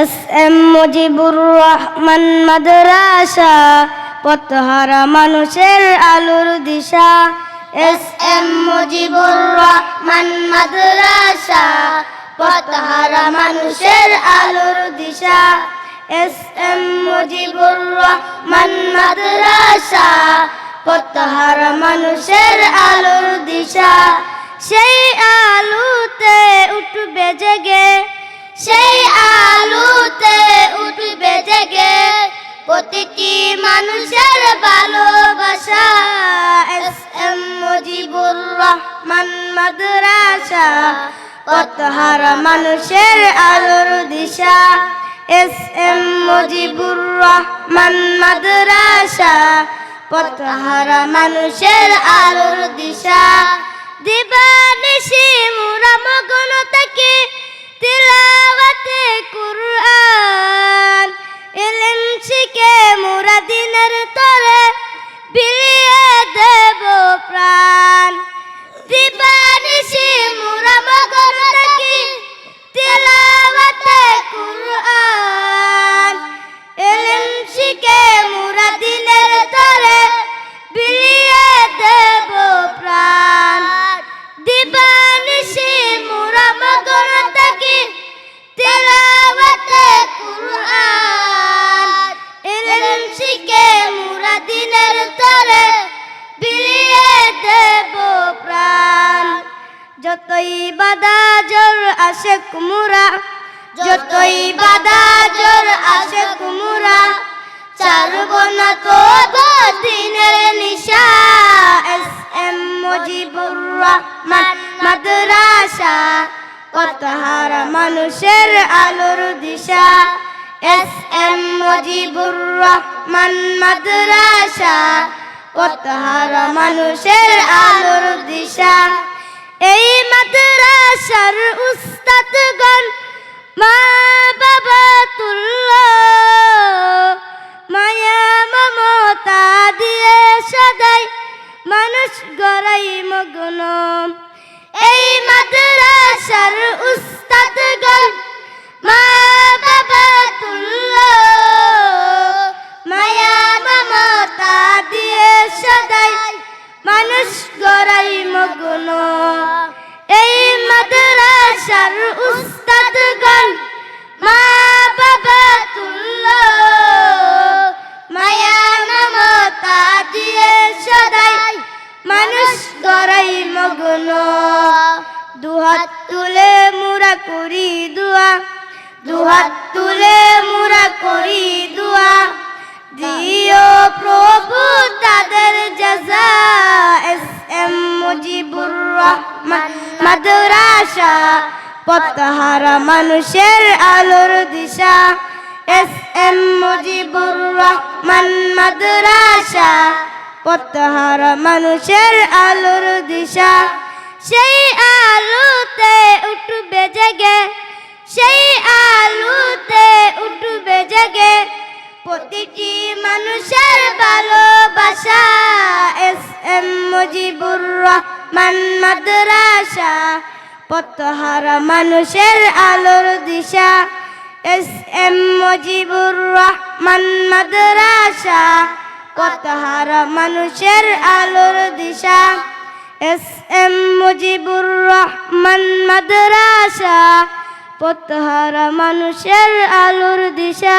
S M Mujibur Rahman মাদ্রাসা, পথহারা মানুষের আলোর দিশা। এস এম মুজিবুর রহমান মাদ্রাসা, পথহারা মানুষের আলোর দিশা। এস এম মুজিবুর রহমান মাদ্রাসা, পথহারা মানুষের আলোর দিশা। সেই আলোতে উঠবে জেগে, সেই আলোতে রহমান মাদ্রাসা পথহারা মানুষের আলোর দিশা। এস এম মুজিবুর রহমান মাদ্রাসা পথহারা মানুষের আলোর দিশা। দিবানিশি মুরা মগন থেকে তিলাওয়াতে আসে কুমুরা যতই বাধা জোর আসে কুমুরা। চারব না তো দিনের নিশা, এস এম মুজিবুর রহমান মাদ্রাসা। কতহারা মানুষের আলোর দিশা, এস এম মুজিবুর রহমান মাদ্রাসা। কতহারা মানুষের আলোর মগ্ন এই মাদ্রাসার উস্তাদগণ মা বাবা তুল্য মায়া মমতা দিয়ে সদাই মানুষ গড়াই মগ্ন মগ্ন দুহাত তুলে মুরা করি দুয়া। দুহাত তুলে মুরা করি দুয়া। দিও প্রভু তাদের জাজা, এস এম মুজিবুর রহমান মাদ্রাসা। পথহারা মানুষের আলোর দিশা, এস এম মুজিবুর রহমান মাদ্রাসা। পথহারা মানুষের আলোর দিশা। সেই আলোতে উঠবে জেগে, সেই আলোতে উঠবে জেগে প্রতিটি মানুষের ভালোবাসা। এস এম মুজিবুর রহমান মাদ্রাসা পথহারা মানুষের আলোর দিশা। এস এম মুজিবুর রহমান মাদ্রাসা পথহারা মানুষের আলোর দিশা। এস এম মুজিবুর রহমান মাদ্রাসা পথহারা মানুষের আলোর দিশা।